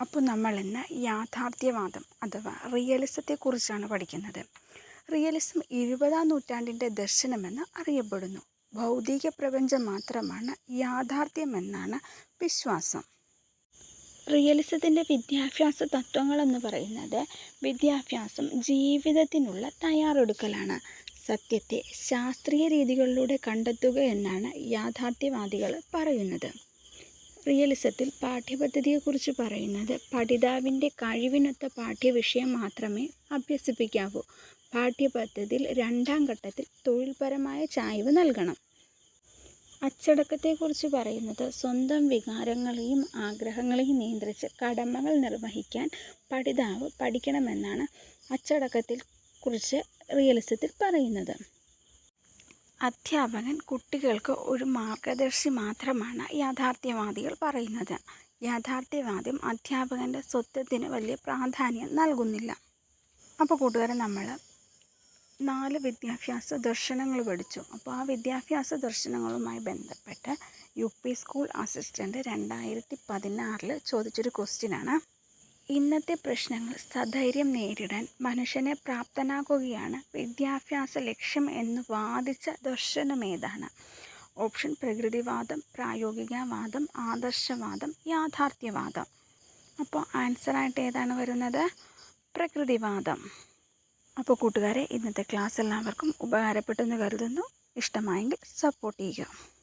അപ്പോൾ നമ്മൾ ഇന്ന് യാഥാർത്ഥ്യവാദം അഥവാ റിയലിസത്തെക്കുറിച്ചാണ് പഠിക്കുന്നത്. റിയലിസം ഇരുപതാം നൂറ്റാണ്ടിന്റെ ദർശനമെന്ന് അറിയപ്പെടുന്നു. ഭൗതിക പ്രപഞ്ചം മാത്രമാണ് യാഥാർത്ഥ്യമെന്നാണ് വിശ്വാസം. റിയലിസത്തിന്റെ വിദ്യാഭ്യാസ തത്വങ്ങളെന്ന് പറയുന്നത് വിദ്യാഭ്യാസം ജീവിതത്തിനുള്ള തയ്യാറെടുക്കലാണ്. സത്യത്തെ ശാസ്ത്രീയ രീതികളിലൂടെ കണ്ടെത്തുക എന്നാണ് യാഥാർത്ഥ്യവാദികൾ പറയുന്നത്. റിയലിസത്തിൽ പാഠ്യപദ്ധതിയെക്കുറിച്ച് പറയുന്നത് പഠിതാവിന്റെ കഴിവിനൊത്ത പാഠ്യവിഷയം മാത്രമേ അഭ്യസിപ്പിക്കാവൂ. പാഠ്യപദ്ധതിയിൽ രണ്ടാം ഘട്ടത്തിൽ തൊഴിൽപരമായ ചായ്വ് നൽകണം. അച്ചടക്കത്തെക്കുറിച്ച് പറയുന്നത് സ്വന്തം വികാരങ്ങളെയും ആഗ്രഹങ്ങളെയും നിയന്ത്രിച്ച് കടമകൾ നിർവഹിക്കാൻ പഠിതാവ് പഠിക്കണമെന്നാണ് അച്ചടക്കത്തിൽ കുറിച്ച് റിയലിസത്തിൽ പറയുന്നത്. അധ്യാപകൻ കുട്ടികൾക്ക് ഒരു മാർഗദർശി മാത്രമാണ് യാഥാർത്ഥ്യവാദികൾ പറയുന്നത്. യാഥാർത്ഥ്യവാദ്യം അധ്യാപകന്റെ സ്വത്വത്തിന് വലിയ പ്രാധാന്യം നൽകുന്നില്ല. അപ്പോൾ കൂട്ടുകാരെ നമ്മൾ നാല് വിദ്യാഭ്യാസ ദർശനങ്ങൾ പഠിച്ചു. അപ്പോൾ ആ വിദ്യാഭ്യാസ ദർശനങ്ങളുമായി ബന്ധപ്പെട്ട് യു പി സ്കൂൾ അസിസ്റ്റന്റ് രണ്ടായിരത്തി പതിനാറിൽ ചോദിച്ചൊരു ക്വസ്റ്റ്യനാണ്. ഇന്നത്തെ പ്രശ്നങ്ങൾ സധൈര്യം നേരിടാൻ മനുഷ്യനെ പ്രാപ്തനാക്കുകയാണ് വിദ്യാഭ്യാസ ലക്ഷ്യം എന്ന് വാദിച്ച ദർശനമേതാണ് ഓപ്ഷൻ പ്രകൃതിവാദം പ്രായോഗികവാദം ആദർശവാദം യാഥാർത്ഥ്യവാദം. അപ്പോൾ ആൻസറായിട്ട് ഏതാണ് വരുന്നത്? പ്രകൃതിവാദം. അപ്പോൾ കൂട്ടുകാരെ ഇന്നത്തെ ക്ലാസ് എല്ലാവർക്കും ഉപകാരപ്പെട്ടെന്ന് കരുതുന്നു. ഇഷ്ടമായെങ്കിൽ സപ്പോർട്ട് ചെയ്യുക.